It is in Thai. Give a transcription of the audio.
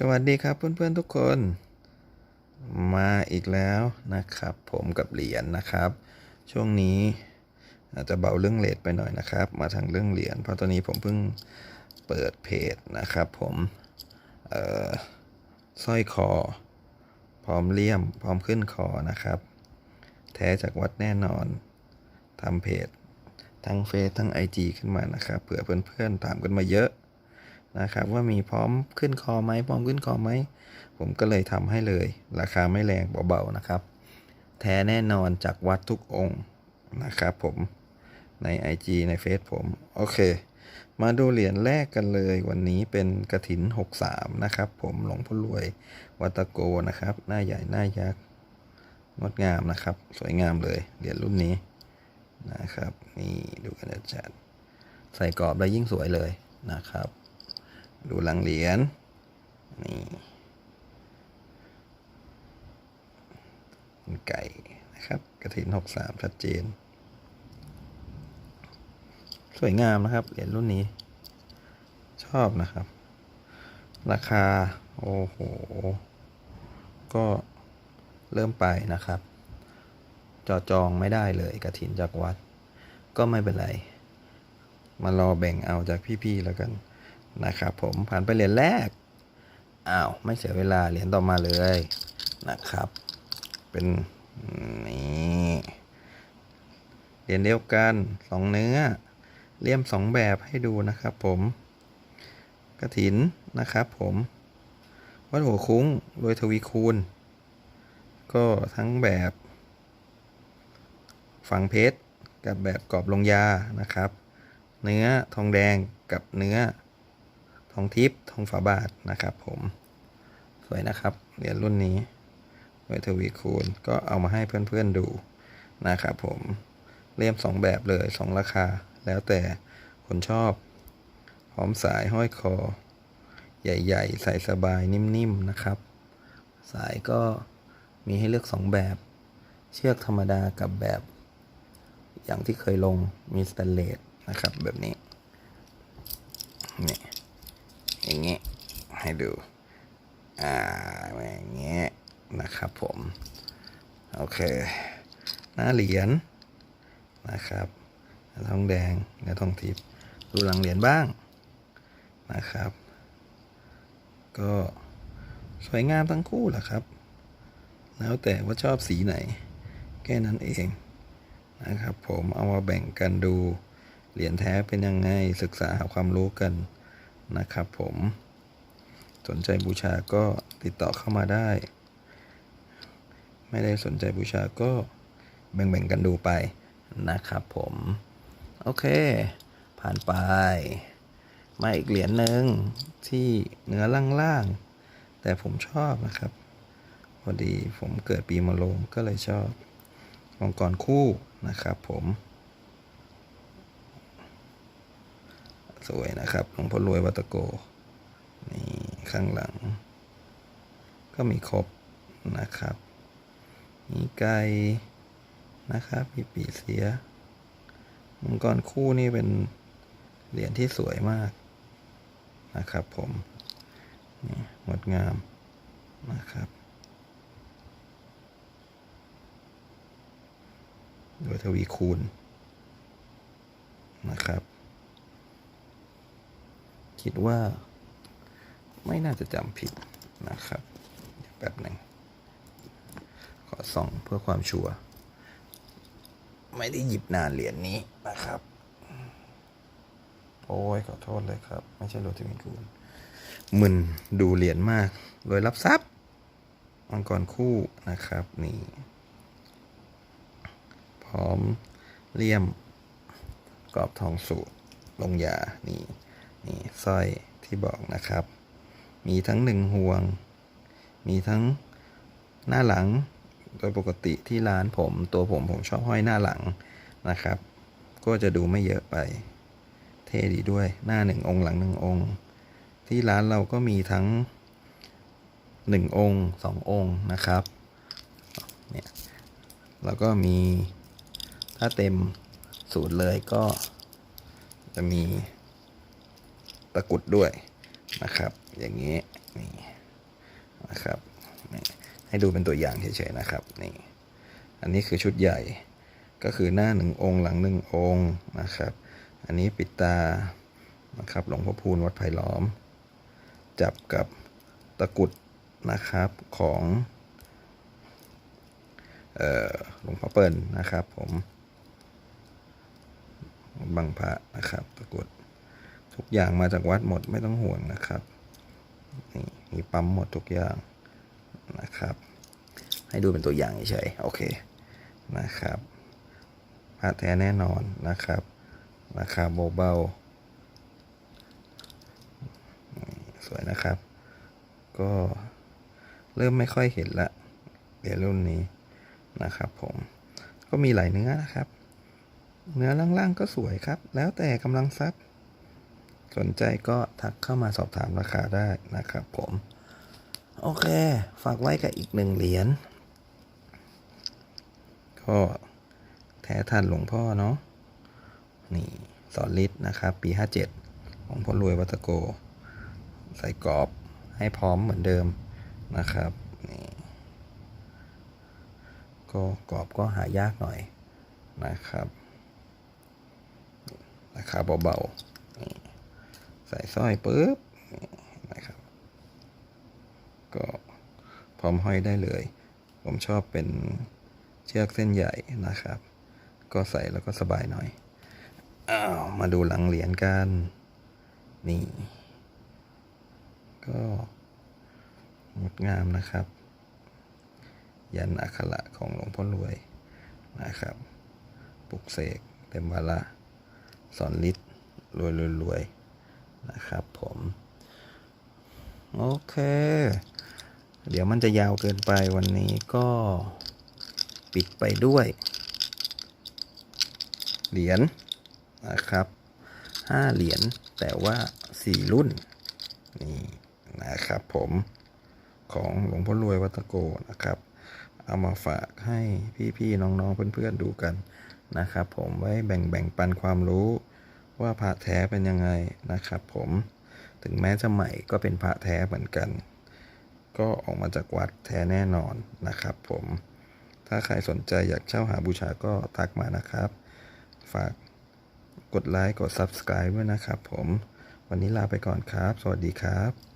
สวัสดีครับเพื่อนๆทุกคน มาอีกแล้วนะครับ ผมกับเหรียญนะครับ ช่วงนี้อาจจะเบาเรื่องเลทไปหน่อยนะครับ มาทางเรื่องเหรียญเพราะตอนนี้ผมเพิ่งเปิดเพจนะครับ ผมเอ่อสร้อยคอ พร้อมเลี่ยม พร้อมขึ้นคอนะครับ แท้จากวัดแน่นอนทำเพจทั้งเฟซทั้ง IG ขึ้นมานะครับเผื่อเพื่อนๆถามกันมาเยอะ นะครับว่ามีพร้อมขึ้นคอไหมพร้อมขึ้นคอไหมผมก็เลยทำให้เลย ราคาไม่แรงเบาๆนะครับ แท้แน่นอนจากวัดทุกองค์นะครับผมใน IG ในเฟซผมโอเค มาดูเหรียญแรกกันเลยวันนี้เป็นกระถิน 63 นะครับ ผมหลวงพ่อรวยวัตโกนะครับ หน้าใหญ่หน้ายักษ์งดงามนะครับ สวยงามเลยเหรียญรุ่นนี้นะครับ นี่ดูกันนะจัดใส่กรอบแล้วยิ่งสวยเลยนะครับ ดูหลังเหรียญนี่เป็นไก่นะครับกระถินหกสามชัดเจน สวยงามนะครับ เหรียญรุ่นนี้ ชอบนะครับ ราคา โอ้โห ก็เริ่มไปนะครับ จอจองไม่ได้เลยกระถินจากวัด ก็ไม่เป็นไร มารอแบ่งเอาจากพี่ ๆ แล้วกัน นะครับผมผ่านไปเหรียญแรกอ้าวไม่เสียเวลาเหรียญต่อมาเลยนะครับ เป็นนี่เหรียญเดียวกันสองเนื้อเลี่ยมสองแบบให้ดูนะครับผมกระถินนะครับผมวัดหัวคุ้งโดยทวีคูณ ก็ทั้งแบบฝังเพชรกับแบบกรอบลงยานะครับ เนื้อทองแดงกับเนื้อ ทองทิพย์ทองฝาบาทนะครับผมสวยนะครับเหรียญรุ่นนี้ไวทวีคูณก็เอามาให้เพื่อนๆดูนะครับผมเลี่ยมสองแบบเลยสองราคา แล้วแต่คนชอบพร้อมสายห้อยคอ ใหญ่ๆ ใส่สบายนิ่มๆนะครับ สายก็มีให้เลือกสองแบบ เชือกธรรมดากับแบบ อย่างที่เคยลงมีสแตนเลสนะครับแบบนี้นี่ อย่างเงี้ยให้ดู อ่าอย่างเงี้ยนะครับผม โอเค หน้าเหรียญนะครับทองแดงและทองทิพย์ดูหลังเหรียญบ้างนะครับ ก็สวยงามทั้งคู่แหละครับ แล้วแต่ว่าชอบสีไหน แค่นั้นเองนะครับ ผมเอามาแบ่งกันดูเหรียญแท้เป็นยังไงศึกษาหาความรู้กัน นะครับผมสนใจบูชาก็ติดต่อเข้ามาได้ ไม่ได้สนใจบูชาก็แบ่งๆกันดูไปนะครับผม โอเค ผ่านไป มาอีกเหรียญหนึ่งที่เนื้อล่างๆ แต่ผมชอบนะครับ พอดีผมเกิดปีมะโรงก็เลยชอบมังกรคู่นะครับผม สวยนะครับหลวงพ่อรวยวัตโกนี่ข้างหลัง ก็มีครบนะครับมีไก่นะครับมีปีเสียมังกรคู่นี่เป็นเหรียญที่สวยมากนะครับผมนี่งดงามนะครับโดยทวีคูณนะครับ คิดว่าไม่น่าจะจำผิดนะครับแป๊บหนึ่งขอส่องเพื่อความชัวร์ไม่ได้หยิบนานเหรียญนี้นะครับ โอ้ยขอโทษเลยครับ ไม่ใช่โรติวินคูณมึนดูเหรียญมากโดยรับทรัพย์มังกรคู่นะครับนี่ พร้อมเลี่ยมกรอบทองสูตรลงยานี่ นี่สร้อยที่บอกนะครับ มีทั้งหนึ่งห่วง มีทั้งหน้าหลัง โดยปกติที่ร้านผมตัวผมผมชอบห้อยหน้าหลังนะครับ ก็จะดูไม่เยอะไป เท่ดีด้วยหน้าหนึ่งองค์หลังหนึ่งองค์ ที่ร้านเราก็มีทั้งหนึ่งองค์สององค์นะครับเนี่ยแล้วก็มีถ้าเต็มสูตรเลยก็จะมี ตะกุดด้วยนะครับ อย่างนี้นี่นะครับให้ดูเป็นตัวอย่างเฉยๆนะครับนี่อันนี้คือชุดใหญ่ก็คือหน้าหนึ่งองค์หลังหนึ่งองค์นะครับ อันนี้ปิดตานะครับหลวงพ่อพูนวัดไผ่ล้อม จับกับตะกุดนะครับของหลวงพ่อเปิ่นะครับผมบังพระนะครับตะกุด ทุกอย่างมาจากวัดหมดไม่ต้องห่วงนะครับนี่มีปั๊มหมดทุกอย่างนะครับ ให้ดูเป็นตัวอย่างเฉยๆโอเคนะครับพระแท้แน่นอนนะครับราคาเบาๆสวยนะครับ ก็เริ่มไม่ค่อยเห็นละเหรียญรุ่นนี้นะครับผมก็มีหลายเนื้อนะครับ เนื้อล่างๆก็สวยครับ แล้วแต่กำลังทรัพย์ สนใจก็ทักเข้ามาสอบถามราคาได้นะครับผม โอเค ฝากไว้กับอีกหนึ่งเหรียญก็แท้ทันหลวงพ่อเนาะนี่สอนฤทธิ์นะครับปี 57 ของพ่อรวยวัตโก ใส่กรอบให้พร้อมเหมือนเดิมนะครับนี่ก็กรอบก็หายากหน่อยนะครับ ราคาเบาๆ ใส่สร้อยปุ๊บนี่นะครับ ก็พร้อมห้อยได้เลย ผมชอบเป็นเชือกเส้นใหญ่นะครับ ก็ใส่แล้วก็สบายหน่อยอ้าวมาดูหลังเหรียญกัน นี่ ก็งดงามนะครับ ยันอักขระของหลวงพ่อรวยนะครับ ปลุกเสกเต็มวาระสอนฤทธิ์รวยรวยรวย นะครับผมโอเค เดี๋ยวมันจะยาวเกินไปวันนี้ก็ปิดไปด้วย เหรียญนะครับห้าเหรียญแต่ว่าสี่รุ่น นี่นะครับผมของหลวงพ่อรวยวัตโกนะครับ เอามาฝากให้พี่ๆน้องๆเพื่อนๆดูกันนะครับ ผมไว้แบ่งแบ่งปันความรู้ ว่าพระแท้เป็นยังไงนะครับ ผมถึงแม้จะใหม่ก็เป็นพระแท้เหมือนกัน ก็ออกมาจากวัดแท้แน่นอนนะครับ ผม ถ้าใครสนใจอยากเช่าหาบูชาก็ทักมานะครับ ฝากกดไลค์กด Subscribe ด้วยนะครับ ผม วันนี้ลาไปก่อนครับ สวัสดีครับ